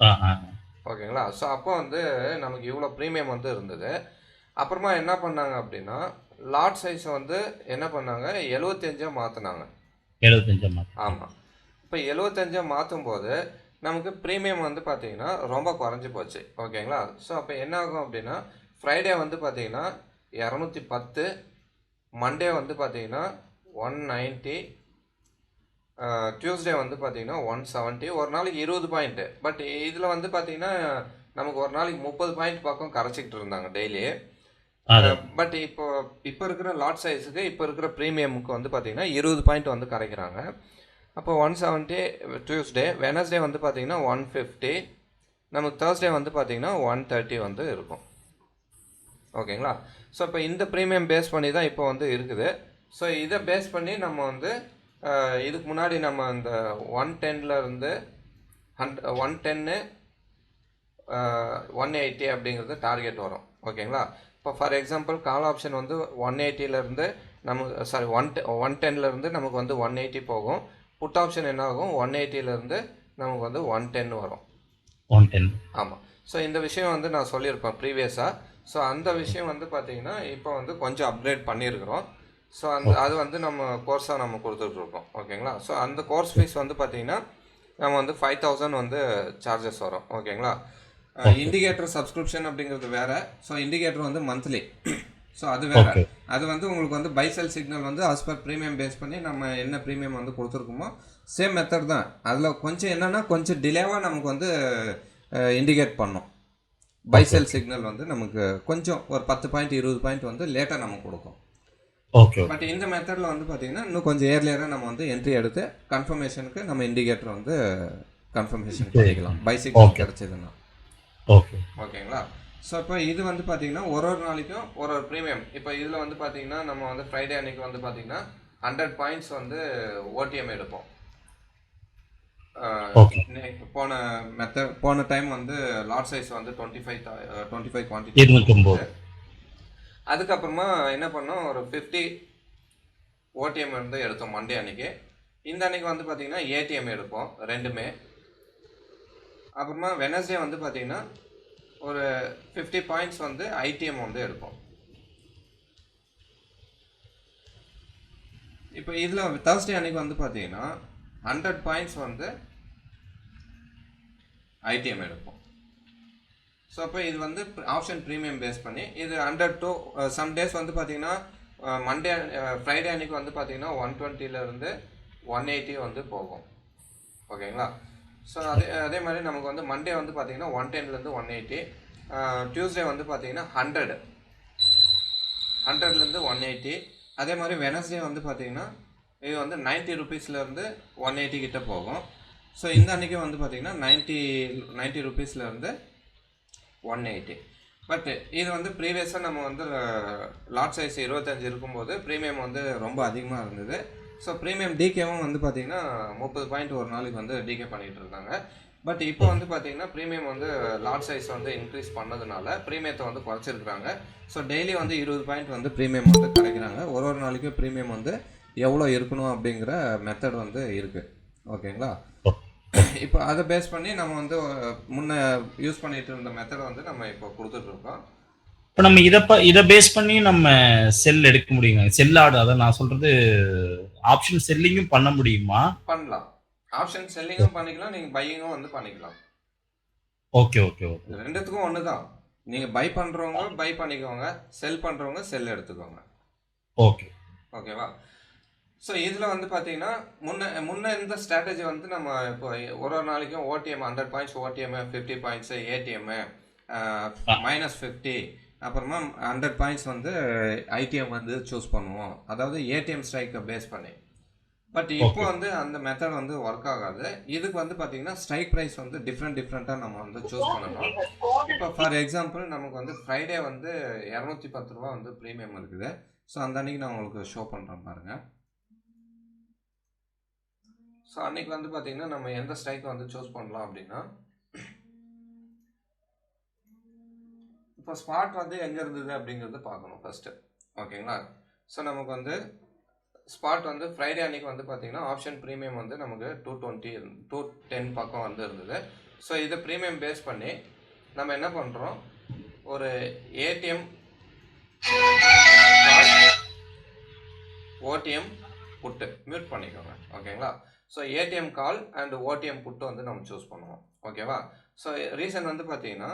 ஆ ஆ. ஓகேங்களா? ஸோ அப்போ வந்து நமக்கு இவ்வளோ ப்ரீமியம் வந்து இருந்தது. அப்புறமா என்ன பண்ணாங்க அப்படின்னா லாட் சைஸை வந்து என்ன பண்ணாங்க? எழுபத்தஞ்சாக மாற்றினாங்க எழுபத்தஞ்சா ஆமாம் இப்போ எழுபத்தஞ்சாக மாற்றும் போது நமக்கு ப்ரீமியம் வந்து பார்த்தீங்கன்னா ரொம்ப குறைஞ்சி போச்சு. ஓகேங்களா? ஸோ அப்போ என்ன ஆகும் அப்படின்னா ஃப்ரைடே வந்து பார்த்தீங்கன்னா இரநூத்தி பத்து மண்டே வந்து பார்த்தீங்கன்னா ஒன் நைன்ட்டி டியூஸ்டே வந்து பார்த்தீங்கன்னா ஒன் செவன்ட்டி ஒரு நாளைக்கு இருபது பாயிண்ட்டு பட் இதில் வந்து பார்த்தீங்கன்னா நமக்கு ஒரு நாளைக்கு முப்பது பாயிண்ட் பக்கம் கரைச்சிக்கிட்டு இருந்தாங்க டெய்லி பட் இப்போ இப்போ இருக்கிற லாட் சைஸுக்கு இப்போ இருக்கிற ப்ரீமியமுக்கு வந்து பார்த்தீங்கன்னா இருபது பாயிண்ட் வந்து கரைக்கிறாங்க. அப்போ ஒன் செவன்ட்டி டியூஸ்டே வெனஸ்டே வந்து பார்த்தீங்கன்னா ஒன் ஃபிஃப்டி நமக்கு தேர்ஸ்டே வந்து பார்த்தீங்கன்னா ஒன் தேர்ட்டி வந்து இருக்கும். ஓகேங்களா? ஸோ இப்போ இந்த ப்ரீமியம் பேஸ் பண்ணி தான் இப்போ வந்து இருக்குது. ஸோ இதை பேஸ் பண்ணி நம்ம வந்து இதுக்கு முன்னாடி நம்ம இந்த ஒன் இருந்து hunt one ten one eighty அப்படிங்கிறது டார்கெட் வரும். ஓகேங்களா? இப்போ ஃபார் எக்ஸாம்பிள் கால் ஆப்ஷன் வந்து ஒன் எயிட்டிலேருந்து நம்ம சாரி ஒன் ஒன் டென்லேருந்து நமக்கு வந்து ஒன் எயிட்டி போகும். புட் ஆப்ஷன் என்ன ஆகும் ஒன் எயிட்டிலேருந்து நமக்கு வந்து ஒன் டென் வரும். ஒன் டென் ஆமாம் ஸோ இந்த விஷயம் வந்து நான் சொல்லியிருப்பேன் ப்ரீவியஸாக ஸோ அந்த விஷயம் வந்து பார்த்தீங்கன்னா இப்போ வந்து கொஞ்சம் அப்கிரேட் பண்ணியிருக்கிறோம். ஸோ அந்த அது வந்து நம்ம கோர்ஸாக நம்ம கொடுத்துட்ருக்கோம். ஓகேங்களா? ஸோ அந்த கோர்ஸ் ஃபீஸ் வந்து பார்த்தீங்கன்னா நம்ம வந்து ஃபைவ் தௌசண்ட் வந்து சார்ஜஸ் வரும். ஓகேங்களா? இண்டிகேட்டர் சப்ஸ்கிரிப்ஷன் அப்படிங்கிறது வேற. ஸோ இண்டிகேட்டர் வந்து மந்த்லி ஸோ அது வேற. அது வந்து உங்களுக்கு வந்து பைசெல் சிக்னல் வந்து as per ப்ரீமியம் பேஸ் பண்ணி நம்ம என்ன ப்ரீமியம் வந்து கொடுத்துருக்கோமோ சேம் மெத்தட் தான். அதில் கொஞ்சம் என்னன்னா கொஞ்சம் டிலேவாக நமக்கு வந்து இண்டிகேட் பண்ணும். பைசெல் சிக்னல் வந்து நமக்கு கொஞ்சம் ஒரு பத்து பாயிண்ட் இருபது பாயிண்ட் வந்து லேட்டாக நமக்கு கொடுக்கும். ஓகே பட் இந்த மெத்தடில் வந்து பார்த்தீங்கன்னா இன்னும் கொஞ்சம் ஏர்லியராக நம்ம வந்து என்ட்ரி எடுத்து கன்ஃபர்மேஷனுக்கு நம்ம இண்டிகேட்டர் வந்து கன்ஃபர்மேஷன் பண்ணிக்கலாம். Okay. கிடச்சதுன்னா. ஓகே ஓகேங்களா ஸோ இப்போ இது வந்து பார்த்தீங்கன்னா ஒரு ஒரு நாளைக்கும் ஒரு ஒரு ப்ரீமியம் இப்போ இதில் வந்து பார்த்தீங்கன்னா நம்ம வந்து ஃப்ரைடே அன்னைக்கு வந்து பார்த்தீங்கன்னா ஹண்ட்ரட் பாயிண்ட்ஸ் வந்து ஓடிஎம் எடுப்போம். போன மெத்தட் போன டைம் வந்து லாட் சைஸ் வந்து twenty five twenty five quantity அதுக்கப்புறமா என்ன பண்ணோம்? ஒரு ஃபிஃப்டி ஓடிஎம் வந்து எடுத்தோம் மண்டே அன்னைக்கு. இந்த அன்னைக்கு வந்து பார்த்தீங்கன்னா ஏடிஎம் எடுப்போம் ரெண்டுமே. அப்புறமா வெனஸ்டே வந்து பார்த்தீங்கன்னா ஒரு ஃபிஃப்டி பாயிண்ட்ஸ் வந்து ஐடிஎம் வந்து எடுப்போம். இப்போ இதில் தேர்ஸ்டே அன்னைக்கு வந்து பார்த்தீங்கன்னா ஹண்ட்ரட் பாயிண்ட்ஸ் வந்து ஐடிஎம் எடுப்போம். ஸோ அப்போ இது வந்து ஆப்ஷன் ப்ரீமியம் பேஸ் பண்ணி இது ஹண்ட்ரட் டூ சம் டேஸ் வந்து பார்த்தீங்கன்னா மண்டே ஃப்ரைடே அன்னைக்கு வந்து பார்த்தீங்கன்னா ஒன் டுவெண்ட்டிலேருந்து ஒன் எயிட்டி வந்து போகும். ஓகேங்களா ஸோ அதே அதே மாதிரி நமக்கு வந்து மண்டே வந்து பார்த்தீங்கன்னா ஒன் டென்லேருந்து ஒன் எயிட்டி டியூஸ்டே வந்து பார்த்தீங்கன்னா ஹண்ட்ரட் ஹண்ட்ரட்லேருந்து ஒன் எயிட்டி அதே மாதிரி வெனஸ்டே வந்து பார்த்தீங்கன்னா இது வந்து நைன்ட்டி ருபீஸ்லேருந்து ஒன் எயிட்டி கிட்ட போகும். ஸோ இந்த அன்றைக்கி வந்து பார்த்திங்கன்னா நைன்ட்டி நைன்ட்டி ருபீஸ்லேருந்து ஒன் எயிட்டி பட் இது வந்து ப்ரீவியஸாக நம்ம வந்து லாட் சைஸ் இருபத்தஞ்சு இருக்கும்போது ப்ரீமியம் வந்து ரொம்ப அதிகமாக இருந்தது. ஸோ ப்ரீமியம் டிகேவும் வந்து பார்த்தீங்கன்னா முப்பது பாயிண்ட் ஒரு நாளைக்கு வந்து டிகே பண்ணிகிட்டு இருந்தாங்க. பட் இப்போ வந்து பார்த்தீங்கன்னா ப்ரீமியம் வந்து லார்ஜ் சைஸ் வந்து இன்க்ரீஸ் பண்ணதுனால ப்ரீமியத்தை வந்து குறைச்சிருக்கிறாங்க. ஸோ டெய்லி வந்து இருபது பாயிண்ட் வந்து ப்ரீமியம் வந்து கிடைக்கிறாங்க. ஒரு ஒரு நாளைக்கும் ப்ரீமியம் வந்து எவ்வளோ இருக்கணும் அப்படிங்கிற மெத்தட் வந்து இருக்குது ஓகேங்களா இப்போ அதை பேஸ் பண்ணி நம்ம வந்து முன்ன யூஸ் பண்ணிட்டு இருந்த மெத்தடை வந்து நம்ம இப்போ கொடுத்துட்ருக்கோம் இப்போ நம்ம இதை ப இதை பேஸ் பண்ணி நம்ம செல் எடுக்க முடியுங்க. செல் ஆடு அதை நான் சொல்கிறது ஆப்ஷன் செல்லிங்கும் பண்ண முடியுமா? பண்ணலாம். ஆப்ஷன் செல்லிங்கும் பண்ணிக்கலாம். நீங்கள் பையிங்கும் வந்து பண்ணிக்கலாம். ஓகே ஓகே ஓகே ரெண்டுத்துக்கும் ஒன்று தான் நீங்கள் பை பண்ணுறவங்க பை பண்ணிக்கோங்க. செல் பண்ணுறவங்க செல் எடுத்துக்கோங்க. ஓகே ஓகேவா ஸோ இதில் வந்து பார்த்தீங்கன்னா முன்ன முன்ன இந்த ஸ்ட்ராட்டஜி வந்து நம்ம இப்போ ஒரு ஒரு நாளைக்கும் OTM hundred points OTM fifty points ATM minus fifty அப்புறமா ஹண்ட்ரட் பாயிண்ட்ஸ் வந்து ஐடிஎம் வந்து சூஸ் பண்ணுவோம். அதாவது ஏடிஎம் ஸ்ட்ரைக்கை பேஸ் பண்ணி. பட் இப்போ. வந்து அந்த மெத்தட் வந்து ஒர்க் ஆகாது. இதுக்கு வந்து பார்த்தீங்கன்னா ஸ்ட்ரைக் ப்ரைஸ் வந்து டிஃப்ரெண்ட் டிஃப்ரெண்ட்டாக நம்ம வந்து சூஸ் பண்ணணும். இப்போ ஃபார் எக்ஸாம்பிள் நமக்கு வந்து ஃப்ரைடே வந்து இரநூத்தி பத்து ரூபா வந்து ப்ரீமியம் இருக்குது. ஸோ அந்த அன்னைக்கு நான் உங்களுக்கு ஷோ பண்ணுறேன் பாருங்க. ஸோ அன்னைக்கு வந்து பார்த்தீங்கன்னா நம்ம எந்த ஸ்ட்ரைக்கை வந்து சூஸ் பண்ணலாம் அப்படின்னா இப்போ ஸ்பாட் வந்து எங்கே இருந்தது அப்படிங்கிறது பார்க்கணும் ஃபஸ்ட்டு ஓகேங்களா ஸோ நமக்கு வந்து ஸ்பாட் வந்து ஃப்ரைடே அன்னைக்கு வந்து பார்த்தீங்கன்னா ஆப்ஷன் ப்ரீமியம் வந்து நமக்கு டூ டுவெண்ட்டி டூ டென் பக்கம் வந்து இருந்தது. ஸோ இதை ப்ரீமியம் பேஸ் பண்ணி நம்ம என்ன பண்ணுறோம் ஒரு ஏடிஎம் ஓடிஎம் புட்டு மியூட் பண்ணிக்கோங்க. ஓகேங்களா so ATM call and OTM put வந்து நம்ம சூஸ் பண்ணுவோம். ஓகேவா ஸோ ரீசன் வந்து பார்த்தீங்கன்னா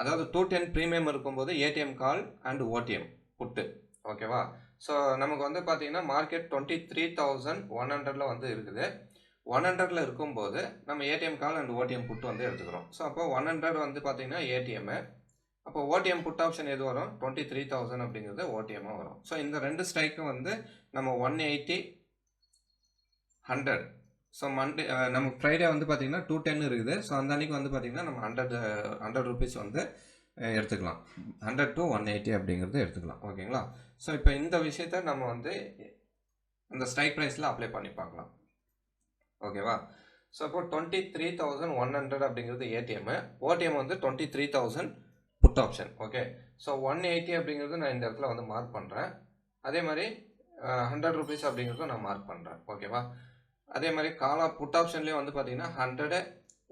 அதாவது டூ டென் ப்ரீமியம் இருக்கும்போது ATM call and OTM put. ஓகேவா ஸோ நமக்கு வந்து பார்த்தீங்கன்னா market twenty three thousand one ஹண்ட்ரடில் வந்து இருக்குது. ஒன் ஹண்ட்ரடில் இருக்கும்போது நம்ம ATM call and OTM put வந்து எடுத்துக்கிறோம். ஸோ அப்போ ஒன் ஹண்ட்ரட் வந்து பார்த்தீங்கன்னா ஏடிஎம்மு அப்போ ஓடிஎம் புட் ஆப்ஷன் எது வரும்? டுவெண்ட்டி த்ரீ தௌசண்ட் அப்படிங்கிறது ஓடிஎம்மாக வரும். ஸோ இந்த ரெண்டு ஸ்ட்ரைக்கும் வந்து நம்ம one eighty hundred so Monday நமக்கு ஃப்ரைடே வந்து பார்த்தீங்கன்னா டூ டென் இருக்குது. ஸோ அந்த அன்றைக்கி வந்து பார்த்தீங்கன்னா நம்ம ஹண்ட்ரட் ஹண்ட்ரட் ருபீஸ் வந்து எடுத்துக்கலாம். ஹண்ட்ரட் டு ஒன் எயிட்டி அப்படிங்கிறது எடுத்துக்கலாம். ஓகேங்களா? ஸோ இப்போ இந்த விஷயத்த நம்ம வந்து அந்த ஸ்ட்ரைக் ப்ரைஸில் அப்ளை பண்ணி பார்க்கலாம். ஓகேவா? ஸோ இப்போ twenty three thousand one hundred அப்படிங்கிறது ஏடிஎம் ஓடிஎம் வந்து twenty three thousand put option okay so one eighty அப்படிங்கிறது நான் இந்த இடத்துல வந்து மார்க் பண்ணுறேன் அதே மாதிரி ஹண்ட்ரட் ருபீஸ் அப்படிங்கிறதும் நான் மார்க் பண்ணுறேன் ஓகேவா? அதே மாதிரி காலா புட் ஆப்ஷன்லேயே வந்து பார்த்தீங்கன்னா hundred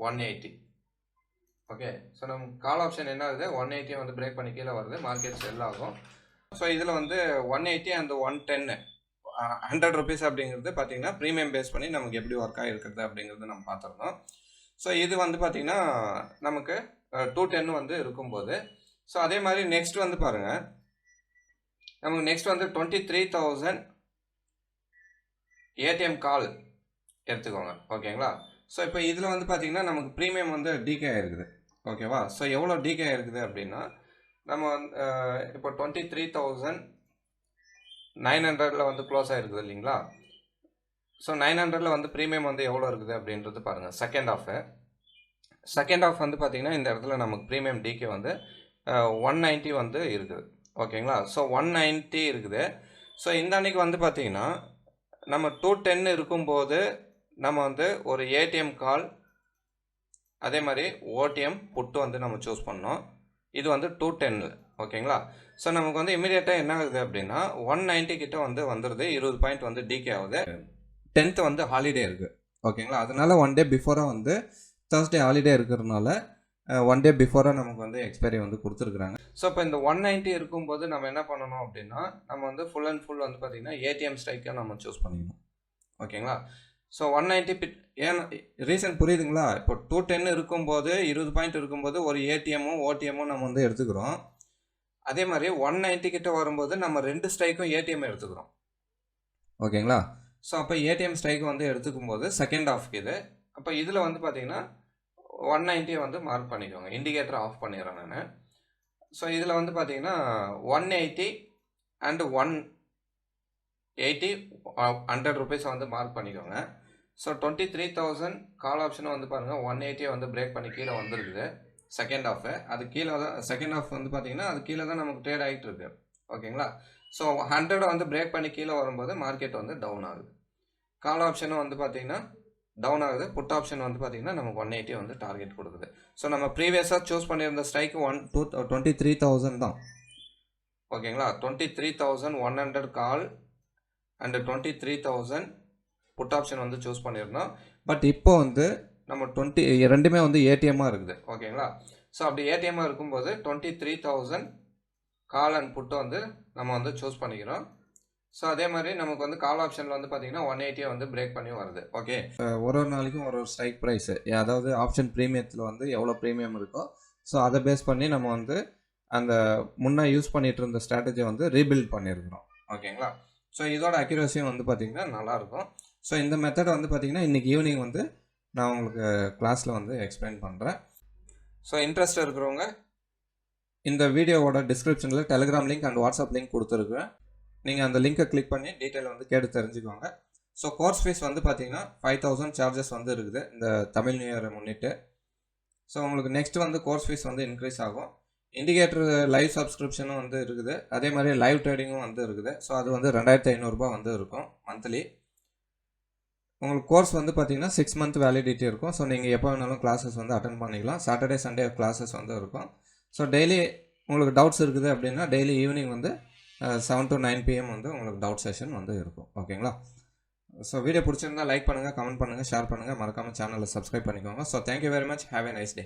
one eighty okay so நம்ம கால் ஆப்ஷன் என்ன ஆகுது? ஒன் எயிட்டியை வந்து பிரேக் பண்ணி கீழே வருது. மார்க்கெட் செல் ஆகும். ஸோ இதில் வந்து one eighty and one ten hundred rupees அப்படிங்கிறது பார்த்தீங்கன்னா ப்ரீமியம் பேஸ் பண்ணி நமக்கு எப்படி ஒர்க் ஆகிருக்கிறது அப்படிங்கிறது நம்ம பார்த்துருந்தோம் ஸோ இது வந்து பார்த்தீங்கன்னா நமக்கு டூ டென் வந்து இருக்கும்போது. ஸோ அதே மாதிரி நெக்ஸ்ட் வந்து பாருங்கள் நமக்கு நெக்ஸ்ட் வந்து twenty three thousand ATM call எடுத்துக்கோங்க. ஓகேங்களா? ஸோ இப்போ இதில் வந்து பார்த்தீங்கன்னா நமக்கு ப்ரீமியம் வந்து டிகே ஆயிருக்குது ஓகேவா? ஸோ எவ்வளோ டிகே ஆயிருக்குது அப்படின்னா நம்ம வந்து இப்போ டுவெண்ட்டி த்ரீ தௌசண்ட் நைன் ஹண்ட்ரடில் வந்து க்ளோஸ் ஆகிருக்குது இல்லைங்களா? ஸோ நைன் ஹண்ட்ரடில் வந்து ப்ரீமியம் வந்து எவ்வளோ இருக்குது அப்படின்றது பாருங்கள் செகண்ட் ஆஃபு செகண்ட் ஆஃப் வந்து பார்த்திங்கன்னா இந்த இடத்துல நமக்கு ப்ரீமியம் டிகே வந்து ஒன் நைன்ட்டி வந்து இருக்குது. ஓகேங்களா? ஸோ ஒன் நைன்ட்டி இருக்குது. ஸோ இந்த அன்னைக்கு வந்து பார்த்திங்கன்னா நம்ம டூ டென் இருக்கும்போது நம்ம வந்து ஒரு ஏடிஎம் கால் அதே மாதிரி ஓடிஎம் புட்டு வந்து நம்ம சூஸ் பண்ணோம். இது வந்து டூ டென்னு ஓகேங்களா? ஸோ நமக்கு வந்து இமீடியட்டாக என்ன ஆகுது அப்படின்னா ஒன் நைன்ட்டி கிட்ட வந்து வந்துடுது இருபது பாயிண்ட் வந்து டிகே ஆகுது. டென்த்து வந்து ஹாலிடே இருக்குது ஓகேங்களா? அதனால ஒன் டே பிஃபோராக வந்து தேர்ஸ்டே ஹாலிடே இருக்கிறதுனால ஒன் டே பிஃபோராக நமக்கு வந்து எக்ஸ்பைரி வந்து கொடுத்துருக்குறாங்க. ஸோ இப்போ இந்த ஒன் நைன்ட்டி இருக்கும்போது நம்ம என்ன பண்ணணும் அப்படின்னா நம்ம வந்து ஃபுல் அண்ட் ஃபுல் வந்து பார்த்திங்கன்னா ஏடிஎம் ஸ்ட்ரைக்கை நம்ம சூஸ் பண்ணிக்கணும் ஓகேங்களா? ஸோ ஒன் நைன்ட்டி பிட் ஏன் ரீசன் புரியுதுங்களா? இப்போ டூ டென் இருக்கும்போது இருபது பாயிண்ட் இருக்கும்போது ஒரு ஏடிஎம்மும் ஓடிஎம்மும் நம்ம வந்து எடுத்துக்கிறோம். அதே மாதிரி ஒன் நைன்ட்டி கிட்ட வரும்போது நம்ம ரெண்டு ஸ்ட்ரைக்கும் ஏடிஎம் எடுத்துக்கிறோம். ஓகேங்களா? ஸோ அப்போ ஏடிஎம் ஸ்ட்ரைக் வந்து எடுத்துக்கும் போது செகண்ட் ஆஃப்க்கு இது. அப்போ இதில் வந்து பார்த்தீங்கன்னா ஒன் நைன்ட்டியை வந்து மார்க் பண்ணிக்கோங்க. இண்டிகேட்டர் ஆஃப் பண்ணிடுறேன் நான். ஸோ இதில் வந்து பார்த்தீங்கன்னா one eighty and one eighty hundred ருபீஸை வந்து மார்க் பண்ணிக்கோங்க. So twenty three thousand call ஆப்ஷனும் வந்து பாருங்கள் ஒன் எயிட்டியை வந்து பிரேக் பண்ணி கீழே வந்துருக்குது. செகண்ட் ஆஃபு அது கீழே தான் செகண்ட் ஆஃப் வந்து பார்த்தீங்கன்னா அது கீழே தான் நமக்கு ட்ரேட் ஆகிட்டு இருக்கு. ஓகேங்களா? ஸோ ஹண்ட்ரடை வந்து பிரேக் பண்ணி கீழே வரும்போது மார்க்கெட் வந்து டவுன் ஆகுது. கால் ஆப்ஷனும் வந்து பார்த்தீங்கன்னா டவுன் ஆகுது. புட் ஆப்ஷன் வந்து பார்த்தீங்கன்னா நமக்கு ஒன் எயிட்டி வந்து டார்கெட் கொடுக்குது. ஸோ நம்ம ப்ரீவியஸாக சூஸ் பண்ணியிருந்த strike one two twenty three thousand தான். ஓகேங்களா? Twenty three thousand one hundred call and twenty three thousand put option வந்து சூஸ் பண்ணியிருந்தோம் பட் இப்போ வந்து நம்ம டுவெண்ட்டி ரெண்டுமே வந்து ஏடிஎம்மாக இருக்குது. ஓகேங்களா ஸோ அப்படி ஏடிஎம்மாக இருக்கும்போது twenty three thousand call and put வந்து நம்ம வந்து சூஸ் பண்ணிக்கிறோம். ஸோ அதே மாதிரி நமக்கு வந்து கால் ஆப்ஷனில் வந்து பார்த்தீங்கன்னா ஒன் எயிட்டியை வந்து பிரேக் பண்ணி வருது. ஓகே ஒரு ஒரு நாளைக்கும் ஒரு ஒரு ஸ்ட்ரைக் ப்ரைஸு அதாவது ஆப்ஷன் ப்ரீமியத்தில் வந்து எவ்வளோ ப்ரீமியம் இருக்கோ ஸோ அதை பேஸ் பண்ணி நம்ம வந்து அந்த முன்னே யூஸ் பண்ணிட்டு இருந்த ஸ்ட்ராட்டஜியை வந்து ரீபில்ட் பண்ணியிருக்கிறோம் ஓகேங்களா ஸோ இதோட அக்யூரஸியும் வந்து பார்த்திங்கன்னா நல்லாயிருக்கும் ஸோ இந்த மெத்தட் வந்து பார்த்திங்கன்னா இன்றைக்கி ஈவினிங் வந்து நான் உங்களுக்கு கிளாஸில் வந்து எக்ஸ்பிளைன் பண்ணுறேன் ஸோ இன்ட்ரெஸ்ட் இருக்கிறவங்க இந்த வீடியோவோட டிஸ்கிரிப்ஷனில் Telegram link and WhatsApp link கொடுத்துருக்குறேன் நீங்கள் அந்த லிங்க்கை கிளிக் பண்ணி டீட்டெயில் வந்து கேட்டு தெரிஞ்சுக்கோங்க. ஸோ கோர்ஸ் ஃபீஸ் வந்து பார்த்தீங்கன்னா ஃபைவ் தௌசண்ட் சார்ஜஸ் வந்து இருக்குது இந்த தமிழ் நியூ இயரை முன்னிட்டு. ஸோ உங்களுக்கு நெக்ஸ்ட் வந்து கோர்ஸ் ஃபீஸ் வந்து இன்க்ரீஸ் ஆகும். இண்டிகேட்டர் லைவ் சப்ஸ்கிரிப்ஷனும் வந்து இருக்குது. அதே மாதிரி லைவ் ட்ரேடிங்கும் வந்து இருக்குது. ஸோ அது வந்து ரெண்டாயிரத்தி ஐநூறுரூபா வந்து இருக்கும் மந்த்லி உங்களுக்கு கோர்ஸ் வந்து பார்த்தீங்கன்னா சிக்ஸ் மந்த் வேலிடிட்டி இருக்கும். ஸோ நீங்கள் எப்போ வேணாலும் கிளாஸஸ் வந்து அட்டன் பண்ணிக்கலாம். சாட்டர்டே சண்டே கிளாஸஸ் வந்து இருக்கும். ஸோ டெய்லி உங்களுக்கு டவுட்ஸ் இருக்குது அப்படின்னா டெய்லி ஈவினிங் வந்து செவன் டு நைன் பிஎம் வந்து உங்களுக்கு டவுட் செஷன் வந்து இருக்கும். ஓகேங்களா ஸோ வீடியோ பிடிச்சிருந்தா லைக் பண்ணுங்கள் கமெண்ட் பண்ணுங்கள் ஷேர் பண்ணுங்கள் மறக்காமல் சேனலை சப்ஸ்கிரைப் பண்ணிக்கோங்க. So thank you very much have a nice day